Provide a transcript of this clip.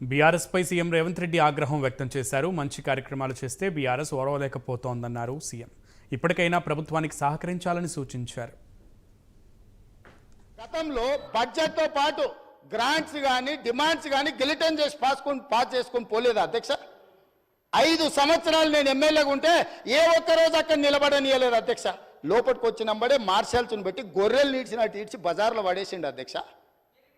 బీఆర్ఎస్పై CM Revanth Reddy ఆగ్రహం వ్యక్తం చేశారు. మంచి కార్యక్రమాలు చేస్తే బీఆర్ఎస్ ఓరవలేకపోతోందన్నారు సీఎం. ఇప్పటికైనా ప్రభుత్వానికి సహకరించాలని సూచించారు. గతంలో బడ్జెట్తో పాటు గ్రాంట్స్ కానీ డిమాండ్స్ కానీ గిలిటన్ చేసి పాసుకొని పాస్ చేసుకొని పోలేదు అధ్యక్ష. ఐదు సంవత్సరాలు నేను ఎమ్మెల్యేగా ఉంటే ఏ ఒక్క రోజు అక్కడ నిలబడనియలేదు అధ్యక్ష. లోపలికి వచ్చినంబడే మార్షల్స్ని పెట్టి గొర్రెలు నీడ్చినట్టు ఈడ్చి బజార్లో పడేసిండు అధ్యక్ష.